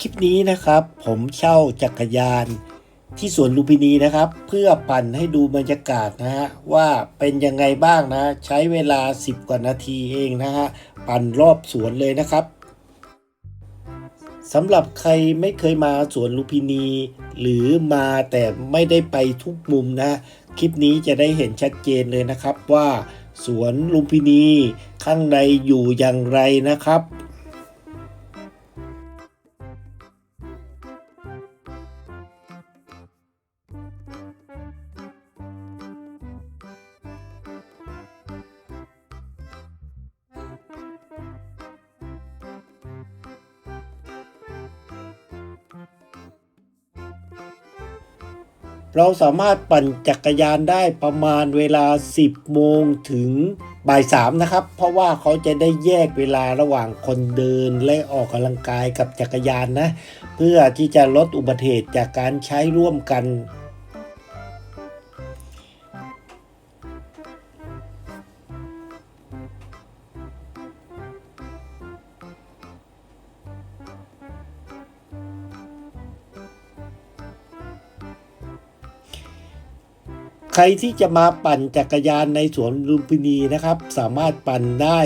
คลิปนี้นะครับ ผมเช่าจักรยานที่สวนลุมพินีนะครับ เพื่อปั่นให้ดูบรรยากาศนะฮะว่าเป็นยังไงบ้างนะ ใช้เวลา 10 กว่านาทีเองนะฮะปั่นรอบสวนเลยนะครับสำหรับใครไม่เคยมาสวนลุมพินี หรือมาแต่ไม่ได้ไปทุกมุมนะ คลิปนี้จะได้เห็นชัดเจนเลยนะครับว่าสวนลุมพินีข้างในอยู่อย่างไรนะครับ เราสามารถปั่นจักรยานได้ประมาณเวลา 10 โมงถึงบ่าย 3 นะครับ เพราะว่าเขาจะได้แยกเวลาระหว่างคนเดินและออกกำลังกายกับจักรยานนะ เพื่อที่จะลดอุบัติเหตุจากการใช้ร่วมกัน ครที่จะมาปั่นจักรยานในสวนลุมพินีนะครับ สามารถปั่นได้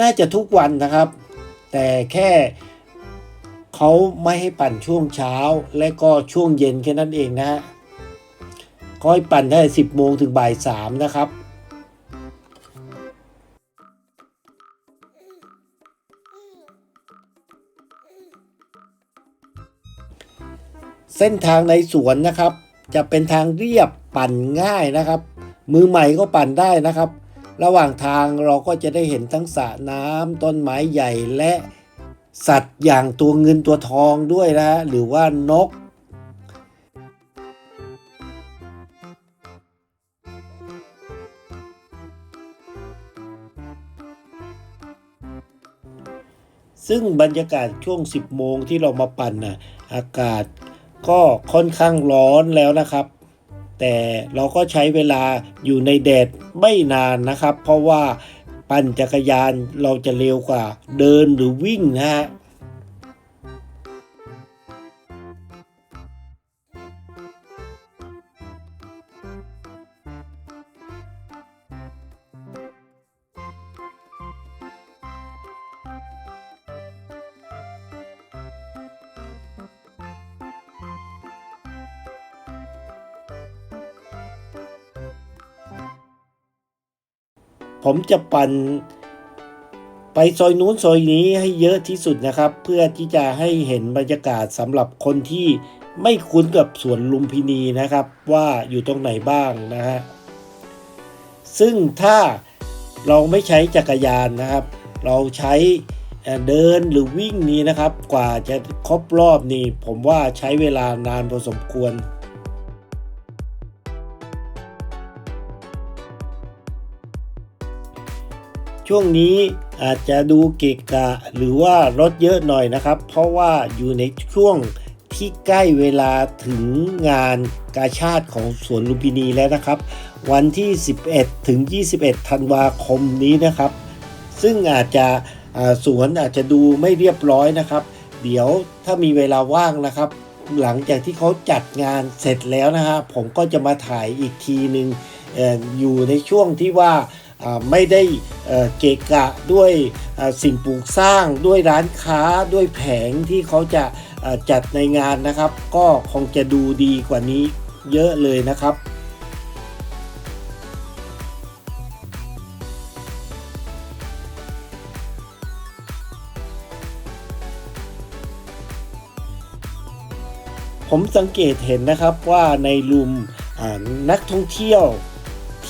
น่าจะทุกวันนะครับ แต่แค่เขาไม่ให้ปั่นช่วงเช้าและก็ช่วงเย็นแค่นั้นเองนะฮะเขาให้ปั่นได้ 10 โมงถึงบ่าย 3 นะครับเส้นทางในสวนนะครับ จะเป็นทางเรียบปั่นง่ายนะครับ มือใหม่ก็ปั่นได้นะครับ ระหว่างทางเราก็จะได้เห็นทั้งสระน้ำต้นไม้ใหญ่และสัตว์อย่างตัวเงินตัวทองด้วยนะฮะหรือว่านก ซึ่งบรรยากาศช่วง 10 โมงที่เรามาปั่นน่ะอากาศ ก็ค่อนข้างร้อนแล้วนะครับ แต่เราก็ใช้เวลาอยู่ในแดดไม่นานนะครับ เพราะว่าปั่นจักรยานเราจะเร็วกว่าเดินหรือวิ่งนะฮะ ผมจะปั่นไปซอยนู้นซอยนี้ให้เยอะที่สุดนะครับ เพื่อที่จะให้เห็นบรรยากาศสำหรับคนที่ไม่คุ้นกับสวนลุมพินีนะครับ ว่าอยู่ตรงไหนบ้างนะฮะซึ่งถ้าเราไม่ใช้จักรยานนะครับ เราใช้เดินหรือวิ่งนี้นะครับ กว่าจะครบรอบนี่ผมว่าใช้เวลานานพอสมควร ช่วงนี้อาจจะดูเกะกะหรือว่ารถเยอะหน่อยนะครับ เพราะว่าอยู่ในช่วงที่ใกล้เวลาถึงงานกาชาติของสวนลุมพินีแล้วนะครับ วันที่ 11 ถึง 21 ธันวาคมนี้นะครับ ซึ่งอาจจะสวนอาจจะดูไม่เรียบร้อยนะครับ เดี๋ยวถ้ามีเวลาว่างนะครับ หลังจากที่เขาจัดงานเสร็จแล้วนะฮะผมก็จะมาถ่ายอีกทีหนึ่งออยู่ในช่วงที่ว่า ไม่ได้เกะกะด้วยสิ่งปลูกสร้างด้วยร้านค้าด้วยแผงที่เขาจะจัดในงานนะครับ ก็คงจะดูดีกว่านี้เยอะเลยนะครับผมสังเกตเห็นนะครับว่าในลุมนักท่องเที่ยว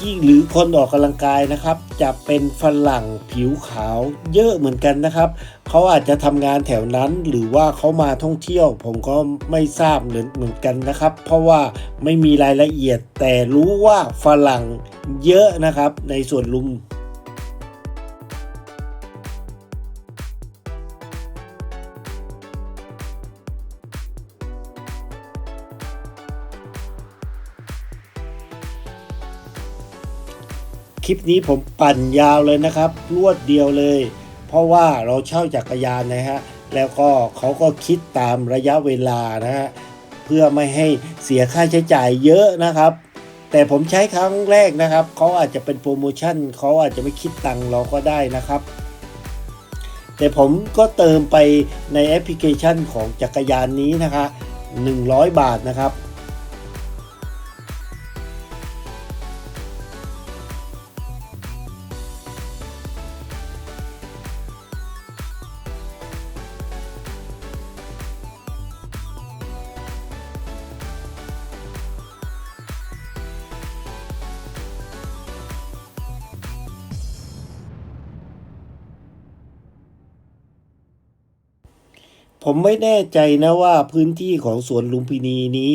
ที่หรือคนออกกำลังกายนะครับ จะเป็นฝรั่งผิวขาวเยอะเหมือนกันนะครับ เขาอาจจะทำงานแถวนั้นหรือว่าเขามาท่องเที่ยว ผมก็ไม่ทราบเหมือนเหมือนกันนะครับ เพราะว่าไม่มีรายละเอียดแต่รู้ว่าฝรั่งเยอะนะครับในส่วนลุม คลิปนี้ผมปั่นยาวเลยนะครับ รวดเดียวเลย เพราะว่าเราเช่าจักรยานนะฮะ แล้วก็เขาก็คิดตามระยะเวลานะฮะ เพื่อไม่ให้เสียค่าใช้จ่ายเยอะนะครับ แต่ผมใช้ครั้งแรกนะครับ เขาอาจจะเป็นโปรโมชั่น เขาอาจจะไม่คิดตังค์เราก็ได้นะครับ แต่ผมก็เติมไปในแอปพลิเคชันของจักรยานนี้นะคะ 100 บาทนะครับ ผมไม่แน่ใจนะว่าพื้นที่ของสวนลุมพินีนี้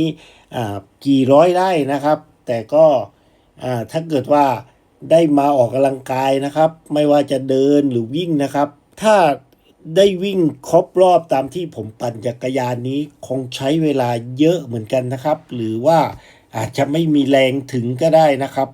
กี่ร้อยไร่นะครับ แต่ก็ถ้าเกิดว่าได้มาออกกำลังกายนะครับ ไม่ว่าจะเดินหรือวิ่งนะครับ ถ้าได้วิ่งครบรอบตามที่ผมปั่นจักรยานนี้คงใช้เวลาเยอะเหมือนกันนะครับ หรือว่าอาจจะไม่มีแรงถึงก็ได้นะครับ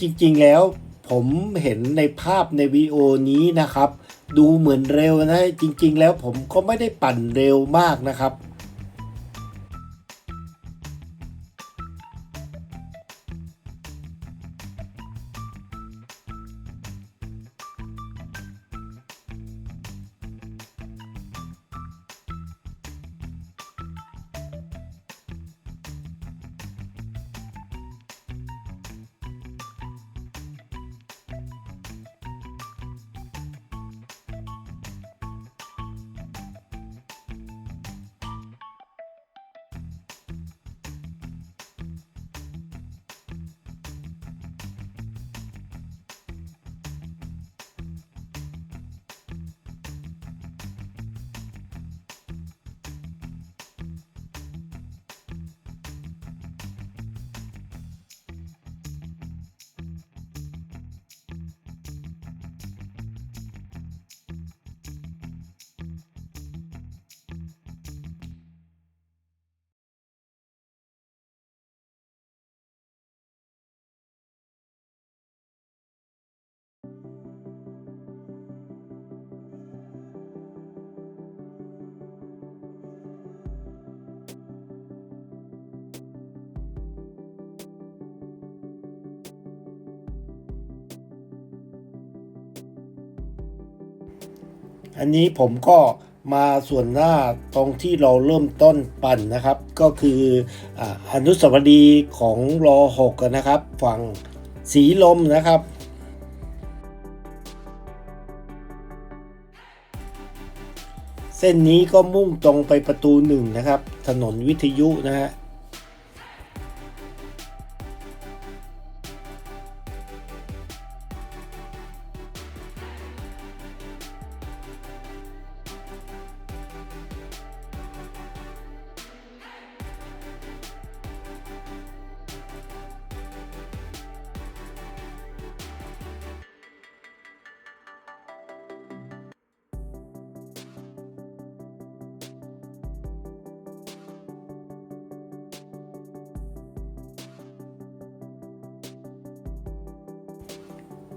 จริงๆแล้วผมเห็นในภาพในวิดีโอนี้นะครับ ดูเหมือนเร็วนะ จริงๆแล้วผมก็ไม่ได้ปั่นเร็วมากนะครับ อันนี้ผมก็มาส่วนหน้าตรงที่เราเริ่มต้นปั่นนะครับ ก็คืออนุสาวรีย์ของรอหกนะครับ ฝั่งสีลมนะครับเส้นนี้ก็มุ่งตรงไปประตูหนึ่งนะครับ ถนนวิทยุนะฮะ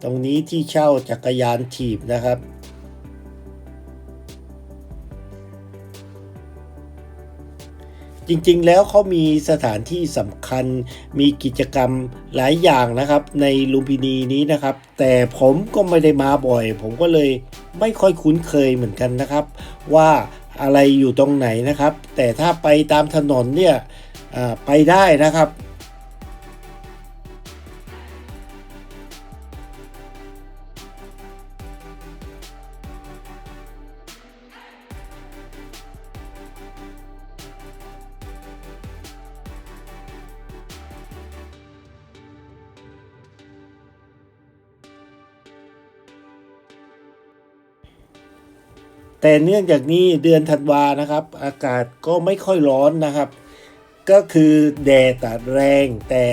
ตรงนี้ที่เช่าจักรยานถีบนะครับ จริงๆแล้วเขามีสถานที่สำคัญมีกิจกรรมหลายอย่างนะครับ ในลุมพินีนี้นะครับ แต่ผมก็ไม่ได้มาบ่อย ผมก็เลยไม่ค่อยคุ้นเคยเหมือนกันนะครับ ว่าอะไรอยู่ตรงไหนนะครับ แต่ถ้าไปตามถนนเนี่ยไปได้นะครับ แต่เนื่องจากนี้เดือนธันวานะครับ อากาศก็ไม่ค่อยร้อนนะครับ ก็คือแดดแรงแต่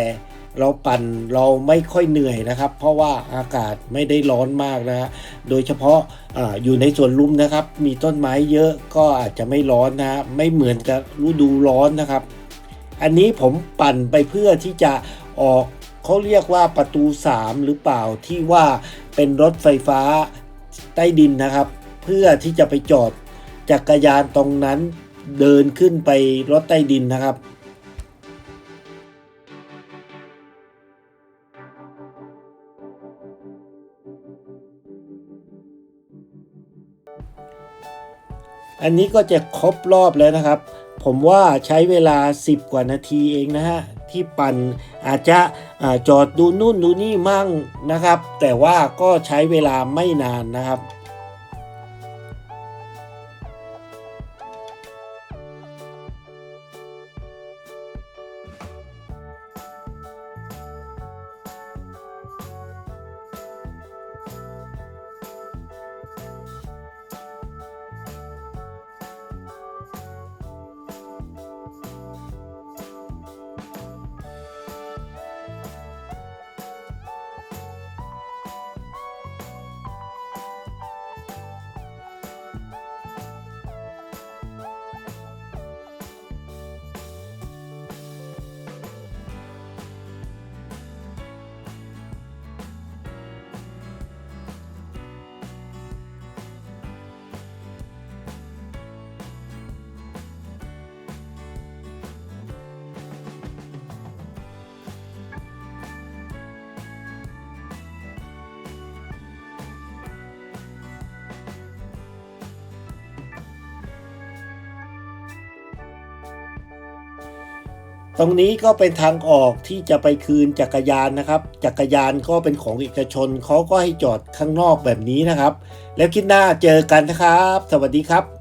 เราปั่นเราไม่ค่อยเหนื่อยนะครับ เพราะว่าอากาศไม่ได้ร้อนมากนะฮะโดยเฉพาะออยู่ในสวนลุมนะครับ มีต้นไม้เยอะก็อาจจะไม่ร้อนนะฮะไม่เหมือนกับฤดูร้อนนะครับ อันนี้ผมปั่นไปเพื่อที่จะออกเขาเรียกว่าประตู 3 หรือเปล่าที่ว่าเป็นรถไฟฟ้าใต้ดินนะครับ เพื่อที่จะไปจอดจักรยานตรงนั้นเดินขึ้นไปรถใต้ดินนะครับอันนี้ก็จะครบรอบแล้วนะครับ ผมว่าใช้เวลา 10 กว่านาทีเองนะฮะ ที่ปั่นอาจจะอจอดดูนู่นดูนี่มั่งนะครับ แต่ว่าก็ใช้เวลาไม่นานนะครับ ตรงนี้ก็เป็นทางออกที่จะไปคืนจักรยานนะครับ จักรยานก็เป็นของเอกชนเขาก็ให้จอดข้างนอกแบบนี้นะครับ แล้วคิดหน้าเจอกันนะครับ สวัสดีครับ